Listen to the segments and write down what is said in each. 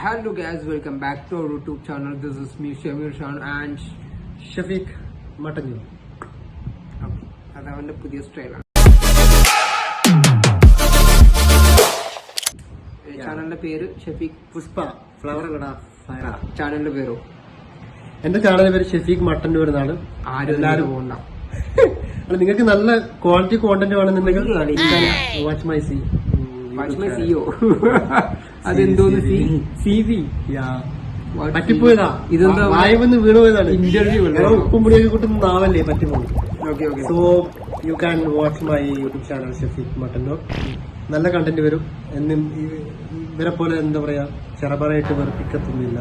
Hello guys, welcome back to our YouTube channel. This is me Shamir Shan and Shafeeq Mattannur അത് പുതിയ സ്റ്റൈലാണ് ചാനലിന്റെ പേര് ഷഫീഖ് പുഷ്പ. ഫ്ലവർ കട ഫയറ ചാനലിന്റെ പേരോ? എന്റെ ചാനലിന്റെ പേര് ഷഫീഖ് മട്ടന്നൂർ എന്നാണ് ആരും എല്ലാവരും പോകണ്ട അല്ല നിങ്ങൾക്ക് നല്ല ക്വാളിറ്റി കോണ്ടന്റ് വേണമെന്നുണ്ടെങ്കിൽ വാച്ച് മൈ സി വാച്ച് മൈ സി സി സീതി പറ്റിപ്പോയതാ. ഇതെന്താ? വായവെന്ന് വീണുപോയതാണ് ഇന്റർവ്യൂ ഉപ്പും പൊടിയൊക്കെ കൂട്ടുന്ന നാവല്ലേ പറ്റിപ്പോയി okay okay so you can watch my YouTube channel Shafeeq Mattannur നല്ല കണ്ടന്റ് വരും. എന്നും ഇവരെ പോലെ എന്താ പറയാ? ചെറബറായിട്ട് വെറുപ്പിക്കത്തൊന്നുമില്ല.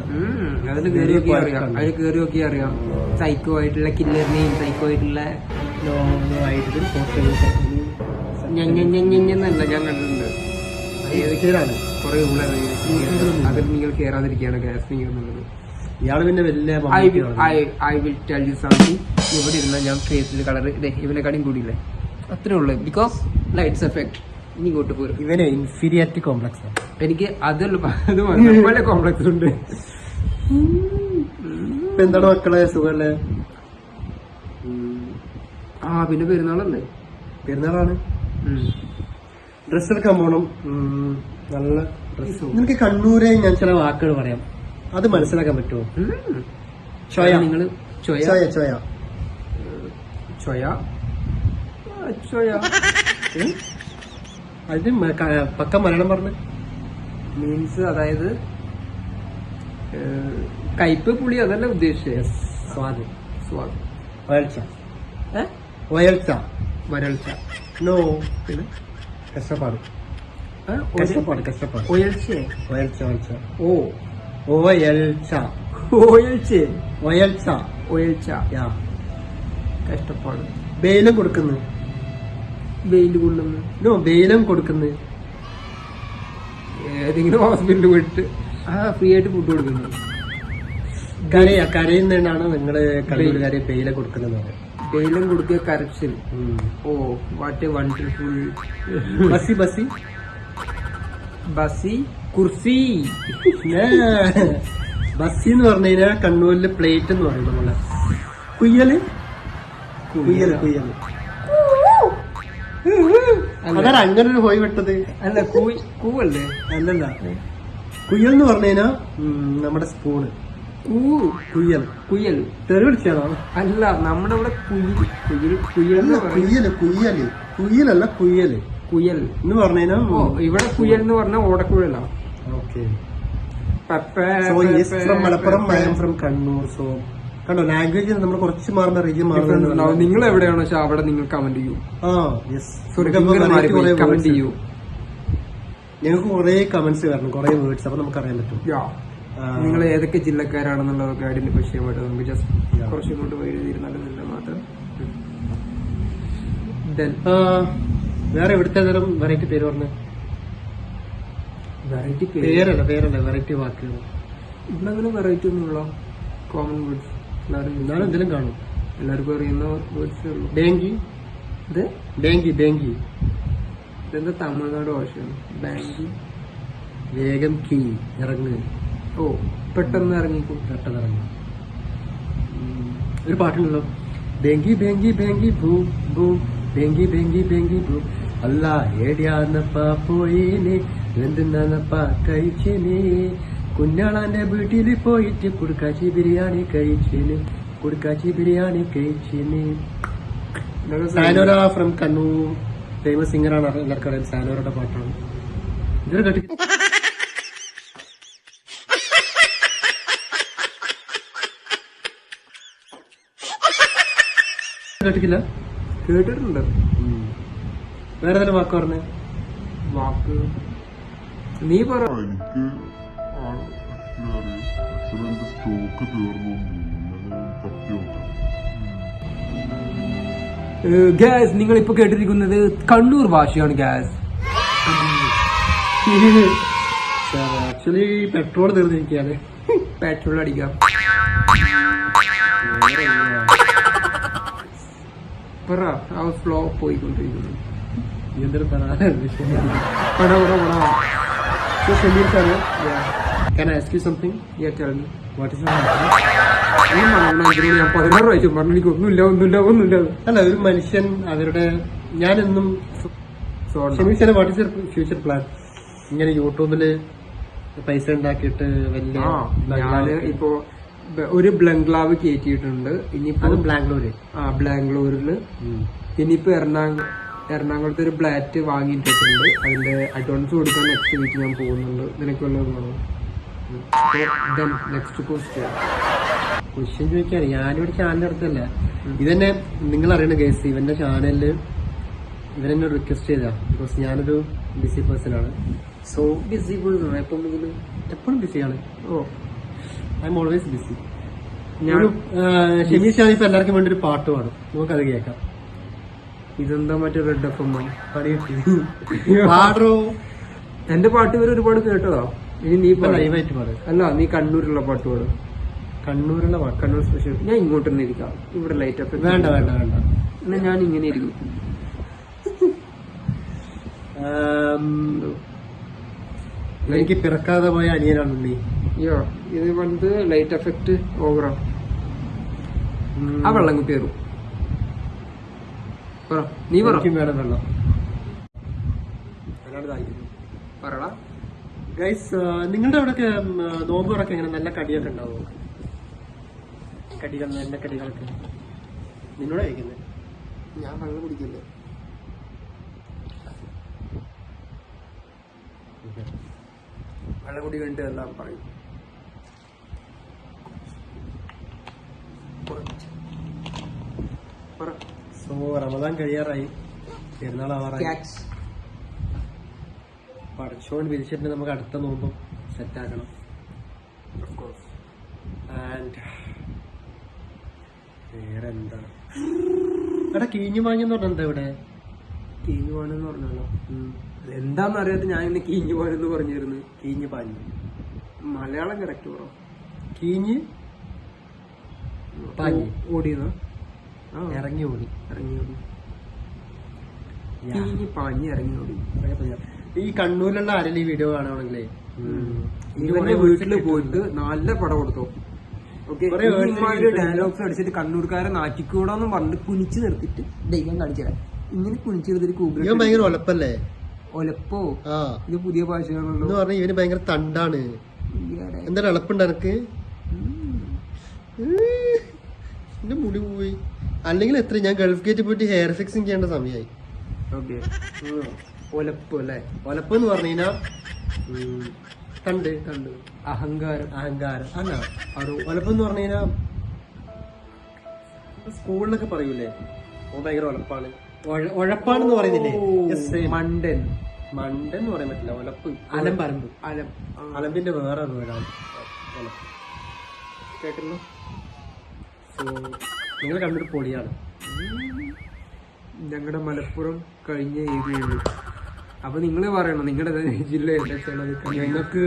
അതിൽ കയറി നോക്കി അറിയാം. അതിൽ കയറി നോക്കി അറിയാം. സൈക്കോ ആയിട്ടുള്ള കില്ലറിനെയും സൈക്കോ ആയിട്ടുള്ള ഐഡിയൽ പോസ്റ്റ് ഞഞ്ഞഞ്ഞഞ്ഞഞ്ഞല്ല ഞാൻ കണ്ടിട്ടുണ്ട്. ശരിയാണ് കുറെ ഉള്ള അതിൽ നിങ്ങൾ കയറാതിരിക്കുകയാണ് ഗ്യാസ് എന്നുള്ളത്. ഇയാൾ പിന്നെ വലിയ I will tell you something ഇവിടെ ഇരുന്ന ഞാൻ ഫേസിൽ കളർ ഇവനെക്കാളും കൂടിയില്ലേ? അത്രേ ഉള്ളൂ. ബിക്കോസ് ലൈറ്റ്സ് എഫക്ട് ഇനി ഇങ്ങോട്ട് പോരും. ഇവന് ഇൻഫീരിയാരിറ്റി കോംപ്ലക്സ് ആണ്. എനിക്ക് അതല്ല അത് പല കോംപ്ലക്സ് ഉണ്ട്. എന്താണ് മക്കളെ? സുഖല്ലേ? ആ പിന്നെ പെരുന്നാളല്ലേ? പെരുന്നാളാണ്. ഡ്രസ് എടുക്കാൻ പോകണം നല്ല ഡ്രസ് നിനക്ക് കണ്ണൂരെ ഞാൻ ചില വാക്കുകൾ പറയാം. അത് മനസ്സിലാക്കാൻ പറ്റുമോ. ചോയ. നിങ്ങൾ ചോയ. ചോയ ചോയ. ചോയ. ചൊയ? അത് പക്ക മലയാളം പറഞ്ഞു. മീൻസ് അതായത് കയ്പ് പുളി അതല്ല ഉദ്ദേശിച്ചത്. സ്വാദ്. സ്വാദ്. വയൽച്ച ഏ? വയൽച്ച വരൾച്ച. നോ പിന്നെ? കഷ്ടപ്പാട്. കഷ്ടപ്പാട് കഷ്ടപ്പാട്. ഒയൽച്ചേ. വയൽച്ച വയൽച്ച ഓ. ഒയൽച്ച. ഓയൽച്ചേ ഒയൽച്ച. ഒയൽച്ച. യാ. കഷ്ടപ്പാട്. ബേലം കൊടുക്കുന്നു. വെയിൽ കൊള്ളുന്നു. നോ ബെയിലും കൊടുക്കുന്നു. ഏതെങ്കിലും ഹോസ്പിറ്റലിൽ പോയിട്ട് ആ ഫ്രീ ആയിട്ട് ഫുഡ് കൊടുക്കുന്നു. കരയാ കരയുന്നതാണ് നിങ്ങൾ കളിയിൽ കരയെ ബെയിലെ കൊടുക്കുന്നത് വെയിലും കൊടുക്കുക കരച്ചിൽ ഓ വാട്ട് എ വണ്ടർഫുൾ ബസി ബസി. ബസി കുർസി. ഞാ. ബസ്സി എന്ന് പറഞ്ഞു കഴിഞ്ഞാൽ കണ്ണൂരിൽ പ്ലേറ്റ് എന്ന് പറയും നമ്മളെ കുയ്യൽ? കുയ്യൽ? കുയ്യൽ അതാണ് അങ്ങനെ ഒരു പോയി വിട്ടത്. അല്ല കൂ കൂവല്ലേ? അല്ലല്ല. കുയ്യൽ എന്ന് പറഞ്ഞു കഴിഞ്ഞാൽ നമ്മുടെ സ്പൂണ് കുയ്യൽ കുയൽ തെറി വിളിച്ചാണോ അല്ല നമ്മുടെ ഇവിടെ കുയിൽ കുയിൽ കുയിൽ കുയ്യൽ കുയ്യൽ. കുയ്യലല്ല കുയ്യൽ. കുയൽ എന്ന് പറഞ്ഞു ഇവിടെ കുയൽ എന്ന് പറഞ്ഞാൽ ഓടക്കുഴലാ. Okay. So yes from Malappuram from Kannur so കണ്ടോ ലാംഗ്വേജ് നമ്മൾ കുറച്ച് മാറുന്ന റീജിയൻ. നിങ്ങൾ എവിടെയാണോ പക്ഷെ അവിടെ നിങ്ങൾ കമന്റ് ചെയ്യൂ. ആ യെസ് കമന്റ് ചെയ്യൂ. ഞങ്ങൾക്ക് കുറെ കമന്റ്സ് വരണം കുറെ വേർഡ്സ് അപ്പൊ നമുക്ക് അറിയാൻ പറ്റും നിങ്ങൾ ഏതൊക്കെ ജില്ലക്കാരാണെന്നുള്ളതൊക്കെ ഐഡന്റിഫൈ പറ്റും നമുക്ക് ജസ്റ്റ് കുറച്ചും ഇങ്ങോട്ട് പോയി എഴുതിയിരുന്നാലും മാത്രം. Then, ആ, വേറെ എവിടുത്തെ തരം വെറൈറ്റി പേര് പറഞ്ഞു? വെറൈറ്റി പേര്. പേരല്ല പേരല്ല വെറൈറ്റി വാക്കുകൾ. ഇവിടെ അങ്ങനെ വെറൈറ്റി ഒന്നുമില്ല കോമൺ വേർഡ്സ് എല്ലാവരും എന്നാലും എന്തെങ്കിലും കാണും. എല്ലാവർക്കും അറിയുന്ന വേർഡ്സേ ഉള്ളൂ. ഡേങ്കി. ഇത്? ഡേങ്കി ഡേങ്കി. ഇതെന്താ തമിഴ്നാട് ഭാഷയാണ്? ബാങ്കി വേഗം കീ ഇറങ്ങ്. ഓ പെട്ടെന്ന് ഇറങ്ങിക്കും പെട്ടെന്നിറങ്ങി. ഒരു പാട്ടുണ്ടല്ലോ ബെങ്കി ബെങ്കി ബെങ്കി ഭൂ ഭൂ ബെങ്കി ബെങ്കി ബെങ്കി ഭൂ. അല്ല ഏടിയാന്നപ്പ പോയിന് എന്തിനാന്നപ്പ കഴിച്ചിന് കുഞ്ഞാളാന്റെ വീട്ടിൽ പോയിട്ട് കുടുക്കാച്ചി ബിരിയാണി കഴിച്ചിന് കുടുക്കാച്ചി ബിരിയാണി കഴിച്ചിന് സാനോര ഫ്രം കണ്ണൂർ. ഫേമസ് സിംഗറാണ് എല്ലാവർക്കും അറിയാം. സാനോരയുടെ പാട്ടാണ്. ഇതൊരു കേട്ടി കേട്ടിട്ടില്ല? കേട്ടിട്ടുണ്ട്. വേറെ ഏതെങ്കിലും വാക്ക് പറഞ്ഞേ? വാക്ക്. നീ പറ. എനിക്ക് സ്റ്റോക്ക് തീർന്നു. ഗ്യാസ് നിങ്ങൾ ഇപ്പൊ കേട്ടിരിക്കുന്നത് കണ്ണൂർ ഭാഷയാണ് ഗ്യാസ്. ആക്ച്വലി പെട്രോൾ തീർന്നിരിക്കുകയാണ്. പെട്രോൾ അടിക്കാം. പറ ആ ഫ്ലോ പോയിക്കൊണ്ടിരിക്കുന്നു. പട പട Yeah. Can I ask you something? Yeah, tell me. What is your ഈ മണവനാഞ്ചിനോട് ഞാൻ പതിനാറ് പ്രാവശ്യം പറഞ്ഞു. എനിക്ക് ഒന്നുമില്ല ഒന്നുമില്ല ഒന്നുമില്ല. അല്ല ഒരു മനുഷ്യൻ അവരുടെ ഞാനെന്നും ക്ഷമിച്ചാൽ വാട്ട് ഇസ് ഫ്യൂച്ചർ പ്ലാൻ ഇങ്ങനെ യൂട്യൂബിൽ പൈസ ഉണ്ടാക്കിയിട്ട് വലിയ ഞാൻ ഇപ്പോ ഒരു ബ്ലംഗ്ലാവ് കയറ്റിയിട്ടുണ്ട് ഇനിയിപ്പോ ബാംഗ്ലൂര്. ആ ബാംഗ്ലൂരിൽ. ഇനിയിപ്പോ എറണാകുളം എറണാകുളത്ത് ഒരു ബ്ലാറ്റ് വാങ്ങിയിട്ടിട്ടുണ്ട്. അതിന്റെ അഡ്വാൻസ് കൊടുക്കാൻ നെക്സ്റ്റ് വീക്ക് ഞാൻ പോകുന്നുണ്ട്. നിനക്ക് വല്ലതും നെക്സ്റ്റ് പോസ്റ്റ് ക്വസ്റ്റ്യൻ ചോദിക്കാണ്. ഞാനിവിടെ ചാനൽ നടത്തല്ല ഇതന്നെ നിങ്ങൾ അറിയണ കേസ് ഇവന്റെ ചാനലിൽ ഇവരെന്നെ റിക്വസ്റ്റ് ചെയ്താ. ബിക്കോസ് ഞാനൊരു ബിസി പേഴ്സൺ ആണ്. സോ ബിസി എപ്പോ മുതൽ? എപ്പോഴും ബിസിയാണ് ഓ. I'm always busy. ഞാൻ ഷാൻ ഇപ്പൊ എല്ലാവർക്കും വേണ്ടി ഒരു പാട്ട് പാടും. നമുക്കത് കേൾക്കാം. ഇതെന്താ മറ്റേ റെഡ് എഫ് എം പണി പാടോ എന്റെ പാട്ട് ഇവർ ഒരുപാട് കേട്ടതാ. ഇനി നീ ലൈവായിട്ട് പാടും. അല്ല നീ കണ്ണൂരുള്ള പാട്ട് പാടും. കണ്ണൂരുള്ള കണ്ണൂർ സ്പെഷ്യൽ ഞാൻ ഇങ്ങോട്ട് തന്നെ ഇരിക്കാം. ഇവിടെ ലൈറ്റ് അപ്പ് വേണ്ട വേണ്ട വേണ്ട. എന്നാ ഞാൻ ഇങ്ങനെ ഇരിക്കും. എനിക്ക് പിറക്കാതെ പോയ അനിയനാണ് ഉണ്ണി. യോ ഇത് വന്നത് ലൈറ്റ് എഫക്ട് ഓവറാണ് ആ വെള്ളം കുത്തി വരും. പറ നീ പറ. എനിക്കും വേണം വെള്ളം. പറടാ. ഗൈസ് നിങ്ങളുടെ അവിടെ നോമ്പ് തുറക്കെ ഇങ്ങനെ നല്ല കടിയൊക്കെ ഉണ്ടാവും? കടികൾ നല്ല കടികളൊക്കെ. നിന്നോട് കഴിക്കുന്നത് ഞാൻ വെള്ളം കുടിക്കില്ലേ? വെള്ളം കുടി വേണ്ടി എല്ലാം പറയും. സോ റമദാൻ കഴിയാറായി. പെരുന്നാൾ ആവാറായി. ക്യാച്ച് പഠിച്ചോണ്ട് വിരിച്ചിട്ട് നമുക്ക് അടുത്ത നോമ്പും സെറ്റ് ആക്കണം. ഓഫ് കോഴ്സ് ആൻഡ് വേറെ എന്താ എടാ കീഞ്ഞു മാഞ്ഞെന്ന് പറഞ്ഞാൽ എന്താ ഇവിടെ? കീഞ്ഞു പോകാനെന്ന് പറഞ്ഞല്ലോ എന്താന്ന് അറിയാത്ത ഞാൻ ഇന്ന് കീഞ്ഞു പാഞ്ഞെന്ന് പറഞ്ഞിരുന്നു. കീഞ്ഞു പാഞ്ഞു. മലയാളം കറക്റ്റ് പറ. കീഞ്ഞ് പാഞ്ഞ്. ഓടിയെന്ന ഇറങ്ങി ഓടി ഇറങ്ങി ഓടി. കീഞ്ഞ് പാഞ്ഞ് ഇറങ്ങി ഓടി ഈ കണ്ണൂരിലുള്ള ആരെങ്കിലും ഈ വീഡിയോ കാണുകയാണെങ്കിലേ ഇവന്റെ വീട്ടിൽ പോയിട്ട് നല്ല പടം കൊടുത്തു. ഓക്കെ കുറേ ഡയലോഗ്സ് അടിച്ചിട്ട് കണ്ണൂർക്കാരെ നാറ്റിക്കൂടാന്നും പറഞ്ഞിട്ട് കുനിച്ച് നിർത്തിട്ട് ദൈവം കാണിച്ചത് ഇങ്ങനെ കുനിച്ചു നിർത്തിട്ട് ഭയങ്കര ഒലപ്പല്ലേ? ഒലപ്പോ? ആ. ഇത് പുതിയ എന്ന് ഭാഷയാണല്ലോ പറഞ്ഞ ഇവന് ഭയങ്കര തണ്ടാണ്. എന്താ എളുപ്പുണ്ട് എനക്ക്? എന്റെ മുടി പോയി. അല്ലെങ്കിൽ എത്ര ഞാൻ ഗൾഫ് ഗേറ്റ് പോയിട്ട് ഹെയർ ഫിക്സിങ് ചെയ്യേണ്ട സമയമായി ഓക്കെ ഒലപ്പ് അല്ലേ? ഒലപ്പ് എന്ന് പറഞ്ഞു കഴിഞ്ഞാ കണ്ട് കണ്ട് അഹങ്കാരം. അഹങ്കാരം. അല്ല അത് ഒലപ്പ് എന്ന് പറഞ്ഞു കഴിഞ്ഞാ സ്കൂളിലൊക്കെ പറയൂലേ? ഓ ഭയങ്കര ഒലപ്പാണ്. ഒഴ- ഒഴപ്പാണെന്ന് പറയുന്നില്ലേ? മണ്ടൻ. മണ്ടൻ എന്ന് പറയാൻ പറ്റില്ല ഒലപ്പ്. അലമ്പരമ്പ് അലം. അലമ്പിന്റെ വേറെ വീടാണ് കേട്ടല്ലോ സോ നിങ്ങൾ കണ്ടൊരു പൊളിയാണ്. ഞങ്ങളുടെ മലപ്പുറം കഴിഞ്ഞ ഏരിയയാണ് അപ്പൊ നിങ്ങൾ പറയണം നിങ്ങളുടെ ജില്ല ഞങ്ങൾക്ക്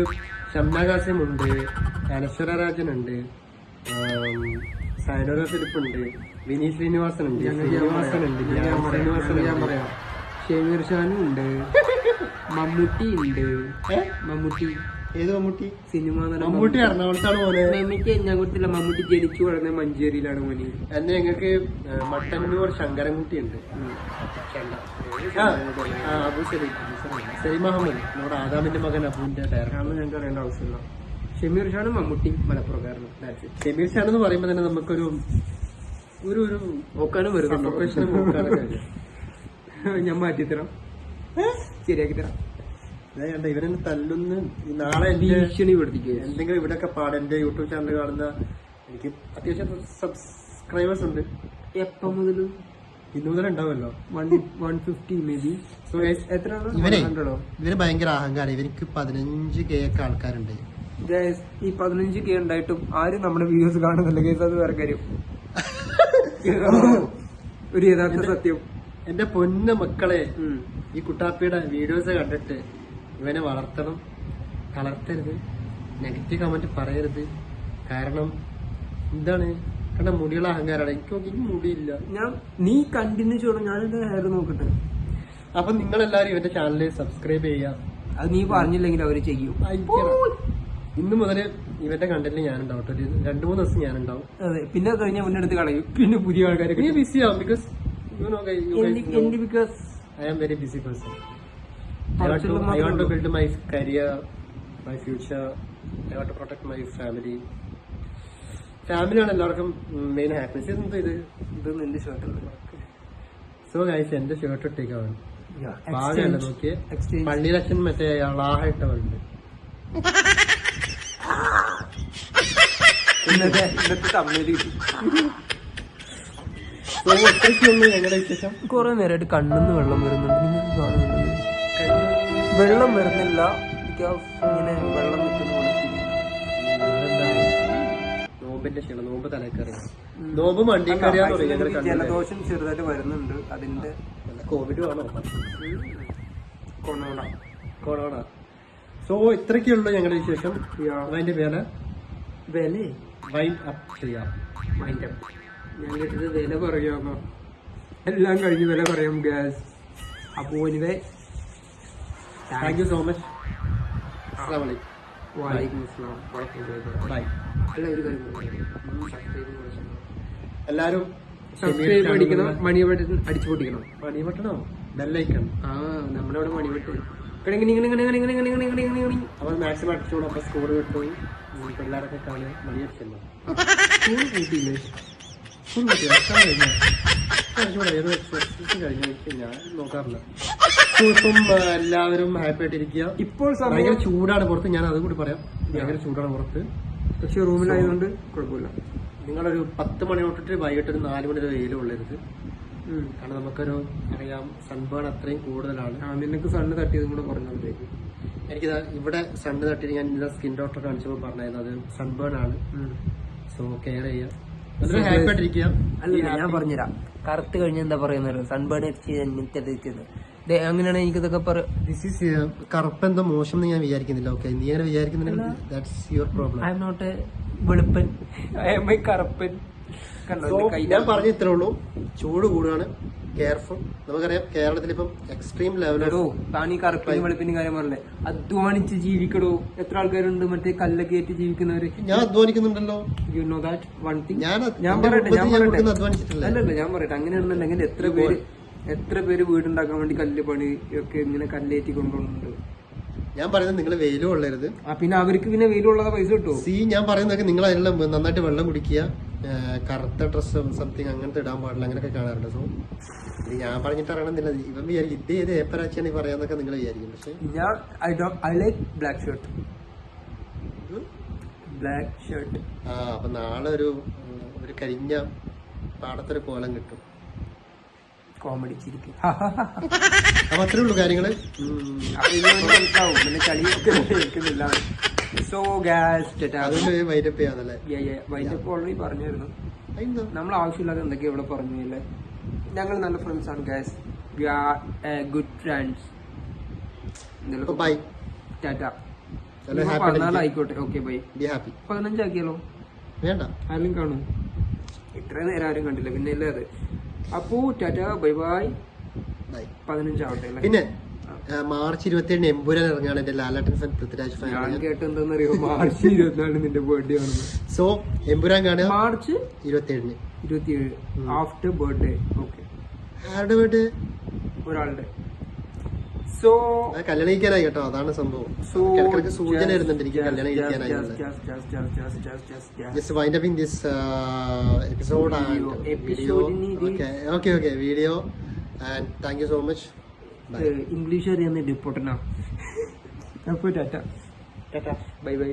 ഷംനാകാശമുണ്ട് അനശ്വര രാജനുണ്ട് സൈനോര ഫിലിപ്പ് ഉണ്ട് വിനീത് ശ്രീനിവാസൻ ഉണ്ട് ശ്രീനിവാസൻ ഞാൻ പറയാം. ഷമീർ ഷാനും ഉണ്ട് മമ്മൂട്ടി ഉണ്ട്? മമ്മൂട്ടി. ഏത് മമ്മൂട്ടി? സിനിമ നടൻ മമ്മൂട്ടി എറണാകുളത്താണ് മോനെ മമ്മൂട്ടി ഞാൻ കൊടുത്തില്ല മമ്മൂട്ടി ജനിച്ചു വളർന്ന മഞ്ചേരിയിലാണ് മോനി. എന്നെ ഞങ്ങൾക്ക് മട്ടന്നൂർ ശങ്കരൻകുട്ടി ഉണ്ട് അബു അഹമ്മദ് നമ്മുടെ ആദാമിന്റെ മകൻ അബുവിന്റെ ഡയറക്ടർ ഞങ്ങൾക്ക് അറിയേണ്ട ആവശ്യമില്ല. ഷെമീർ ഷാണ് മമ്മൂട്ടി മലപ്പുറക്കാരനും. ഷെമീർ ഷാൻ എന്ന് പറയുമ്പോൾ തന്നെ നമുക്കൊരു ഒരു ഒരു നോക്കാനും വരുന്നുണ്ടോ ഞാൻ മാറ്റി തരാം ശരിയാക്കി തരാം. കണ്ടോ, ഇവരെന്നെ തല്ലുന്ന്? നാളെ എന്റെ ഭീഷണി പഠിപ്പിക്കുക എന്തെങ്കിലും ഇവിടെയൊക്കെ പാട്. എന്റെ യൂട്യൂബ് ചാനൽ കാണുന്ന എനിക്ക് അത്യാവശ്യം സബ്സ്ക്രൈബേഴ്സ് ഉണ്ട്. എപ്പം മുതൽ? ഇന്ന് മുതൽ ഉണ്ടാവുമല്ലോ. One one fifty maybe So guys, എത്ര ഇവനെ ഭയങ്കര അഹങ്കാരം. ഇവർക്ക് പതിനഞ്ച് കെ ഒക്കെ ആൾക്കാരുണ്ട്. ഈ പതിനഞ്ച് കെ ഉണ്ടായിട്ടും ആരും നമ്മുടെ വീഡിയോസ് കാണുന്നില്ല. കേസ് അത് വേറെ കാര്യം. ഒരു യഥാർത്ഥ സത്യം. എന്റെ പൊന്ന മക്കളെ ഈ കുട്ടാപ്പിയുടെ വീഡിയോസ് കണ്ടിട്ട് ഇവനെ വളർത്തണം. തളർത്തരുത്. നെഗറ്റീവ് കമന്റ് പറയരുത്. കാരണം എന്താണ്? കണ്ട മുടിയുള്ള അഹങ്കാരമാണ് എനിക്ക് നോക്കി മുടിയില്ല. ഞാൻ നീ കണ്ടിന്യൂ ചെയ്യണം. ഞാൻ എന്റെ ഹെയർ നോക്കട്ടെ. അപ്പൊ നിങ്ങളെല്ലാരും ഇവന്റെ ചാനൽ സബ്സ്ക്രൈബ് ചെയ്യാം അത് നീ പറഞ്ഞില്ലെങ്കിൽ അവർ ചെയ്യും. ഇന്ന് മുതൽ ഇവന്റെ കണ്ടന്റിൽ ഞാനുണ്ടാവും. ഒരു രണ്ടു മൂന്ന് ദിവസം ഞാനുണ്ടാവും. അതെ. പിന്നെ അത് കഴിഞ്ഞാൽ മുന്നെടുത്ത് കളയും. പിന്നെ പുതിയ ആൾക്കാരൊക്കെ നീ ബിസി ആവും because I am very busy person I want to, കുറച്ചുള്ള I want to മാത്രമേ build my career, my future. I want to protect my family. ഫാമിലിയാണ് എല്ലാവർക്കും മെയിൻ ഹാപ്പിനെസ് എന്ത് ഇത്? ഇത് നിന്റെ ഷർട്ട് സോ ഗൈസ് എന്റെ ഷർട്ട് ഇട്ടേക്കാണ് പാകല്ല നോക്കിയേ? പള്ളിയിലച്ഛൻ മറ്റേ ഇന്നത്തെ ഇന്നത്തെ ഞങ്ങളുടെ വിശേഷം? കുറെ നേരമായിട്ട് കണ്ണിന്ന് വെള്ളം വരുന്നുണ്ട്. നിങ്ങൾ കാണുന്നുണ്ട്? വെള്ളം വരുന്നില്ല. ബിക്കോസ് ഇങ്ങനെ വെള്ളം നിൽക്കുന്ന നോമ്പിന്റെ ക്ഷീണം നോമ്പ് തലക്കറി. നോമ്പ് മണ്ടി ജലദോഷം ചെറുതായിട്ട് വരുന്നുണ്ട്. അതിന്റെ കോവിഡ് ആണോ കൊണോട കൊറോണ. സോ ഇത്രയ്ക്കുള്ളൂ ഞങ്ങളുടെ വിശേഷം. അതിന്റെ വില? വില? വൈൻഡ് അപ്പ് ചെയ്യാം. അപ്പ് ഞങ്ങളുടെ വില പറയാമോ? എല്ലാം കഴിഞ്ഞ് വില പറയാം ഗ്യാസ് അപ്പോ anyway thank you so much അസ്സാം വലൈക്കും വലൈക്കും അസ്സാം ബൈ അല്ല ഒരു കാര്യം എല്ലാവരും സബ്സ്ക്രൈബ് അടിക്കണം മണി ബട്ടൺ അടിച്ചു പൊട്ടിക്കണം മണി ബട്ടണോ ബെല്ലൈക്കണം ആ നമ്മുടെ അവിടെ മണി ബട്ടൺ അപ്പോൾ മാക്സിമം അടിച്ചോളൂ അപ്പോൾ സ്കോർ കിട്ടും പിള്ളേരൊക്കെ കാണുക മണി അടിച്ചല്ലോ ആ, എല്ലാവരും ഹാപ്പി ആയിട്ടിരിക്കുക ഇപ്പോൾ ഭയങ്കര ചൂടാണ് പുറത്ത്. ഞാൻ അതും കൂടി പറയാം. ഭയങ്കര ചൂടാണ് പുറത്ത്. പക്ഷെ റൂമിലായതുകൊണ്ട് കുഴപ്പമില്ല. നിങ്ങളൊരു പത്ത് മണി തൊട്ടിട്ട് വൈകിട്ട് ഒരു നാല് മണി വരെ വെയിലും കൊള്ളരുത് കാരണം നമുക്കൊരു അറിയാം സൺബേൺ അത്രയും കൂടുതലാണ്. നിനക്ക് സണ്ണ് തട്ടിയതും കൂടെ പറഞ്ഞോണ്ടേക്ക് എനിക്ക് ഇവിടെ സണ്ണ് തട്ടി ഞാൻ ഇന്നലെ സ്കിൻ ഡോക്ടറെ കാണിച്ചപ്പോൾ പറഞ്ഞായിരുന്നു. അത് സൺബേൺ ആണ്. സോ കെയർ ചെയ്യുക അല്ല ഞാൻ പറഞ്ഞുതരാം. കറുത്ത് കഴിഞ്ഞ എന്താ പറയുന്നത് സൺബേൺ അടിച്ചത് അങ്ങനെയാണ് എനിക്കിതൊക്കെ ദിസ് ഈസ് കറുപ്പെന്തോ മോശം എന്ന് ഞാൻ വിചാരിക്കുന്നില്ല. ഓക്കെ നീ അങ്ങനെ വിചാരിക്കുന്നില്ല that's your problem I'm not വെളുപ്പൻ. I'm a കറുപ്പൻ. ഞാൻ പറഞ്ഞു ഇത്രേ ഉള്ളൂ. ചൂട് കൂടുകയാണ്. കെയർഫുൾ നമുക്കറിയാം കേരളത്തിൽ ഇപ്പം എക്സ്ട്രീം ലെവലോ ഈ കറുപ്പിനും വെളുപ്പിനും കാര്യം പറഞ്ഞേ അധ്വാനിച്ച് ജീവിക്കടോ. എത്ര ആൾക്കാരുണ്ട് മറ്റേ കല്ലൊക്കെ ഏറ്റ് ജീവിക്കുന്നവര്? ഞാൻ അധ്വാനിക്കുന്നുണ്ടല്ലോ. You know that one thing ഞാൻ ഞാൻ പറയട്ടെ ഞാൻ പറയട്ടെ. അധ്വാനിച്ചിട്ടില്ല. അല്ലല്ല ഞാൻ പറയട്ടെ. അങ്ങനെയാണെന്നുണ്ടെങ്കിൽ എത്ര പേര് എത്ര പേര് വീടുണ്ടാക്കാൻ വേണ്ടി കല്ല് പണി ഒക്കെ ഇങ്ങനെ കല്ലേറ്റി കൊണ്ടുപോകുന്നുണ്ട്? ഞാൻ പറയുന്നത് നിങ്ങൾ വെയിലും ഉള്ളരുത്. പിന്നെ അവർക്ക് പിന്നെ വെയിലുള്ള പൈസ കിട്ടും സീ ഞാൻ പറയുന്നതൊക്കെ നിങ്ങൾ അതിനുള്ള നന്നായിട്ട് വെള്ളം കുടിക്കുക. കറുത്ത ഡ്രസ്സും സംതിങ് അങ്ങനത്തെ ഇടാൻ പാടില്ല അങ്ങനെയൊക്കെ കാണാറുണ്ട്. സോ ഇത് ഞാൻ പറഞ്ഞിട്ട് അറിയണമെന്നില്ല ഇവൻ വിചാരിക്കും ഇത് ഏത് ഏപ്പരാച്ചിയാണ് ഈ പറയാന്നൊക്കെ നിങ്ങൾ വിചാരിക്കും. പക്ഷേ ഞാൻ I do I like black shirt black shirt ആ അപ്പൊ നാളെ ഒരു ഒരു കരിഞ്ഞ പാടത്തൊരു കോലം കിട്ടും. കോമഡി ചിരിക്കും. അപ്പൊ അത്രേ ഉള്ളൂ കാര്യങ്ങൾ. കളിയൊക്കെ കേൾക്കുന്നില്ല സോ ഗ്യാസ് ചെയ്യാന്നല്ലേ വൈൻഡപ്പ് ഓൾറെഡി പറഞ്ഞായിരുന്നു? നമ്മൾ ആവശ്യമില്ലാതെ എന്തൊക്കെയാ ഇവിടെ പറഞ്ഞു അല്ലേ ഞങ്ങൾ നല്ല ഫ്രണ്ട്സ് ആണ് guys we are good friends bye Tata. പതിനാലായിക്കോട്ടെ ഓക്കെ ബൈ ഹാപ്പി പതിനഞ്ചാക്കിയാലോ വേണ്ട. ആരും കാണും ഇത്ര നേരം ആരും കണ്ടില്ല. പിന്നെ അല്ലേ അത്. അപ്പോ ടാറ്റ ബൈ ബൈ പതിനഞ്ചാവട്ടെ പിന്നെ? മാർച്ച് ഇരുപത്തിയേഴിന് എമ്പുരാൻ ഇറങ്ങാണ് എന്റെ ലാലാട്ടൻ ഫാൻ പൃഥ്വിരാജ് ഫാൻ. ഞാൻ മാർച്ച് നിന്റെ ബർത്ത്ഡേ ആണ് സോ എമ്പുരാൻ കാണുക. മാർച്ച് ഇരുപത്തിയേഴിന്. ഇരുപത്തിയേഴ്. ആഫ്റ്റർ ബർത്ത്ഡേ ഓക്കെ ആരുടെ ബർത്ത്ഡേ ഒരാളുടെ. സോ കല്യാണിക്കാനായി കല്യാണം കഴിക്കാനായി കേട്ടോ. അതാണ് സംഭവം. സോ ഇടയ്ക്കിടയ്ക്ക് സൂചന വരുന്നുണ്ട് എനിക്ക് കല്യാണം കഴിക്കാനായി this episode okay okay video and thank you so much English അറിയാവുന്ന ഡിപ്പോട്ടനാ അപ്പൊ ടാറ്റ. ടാറ്റ. Bye bye.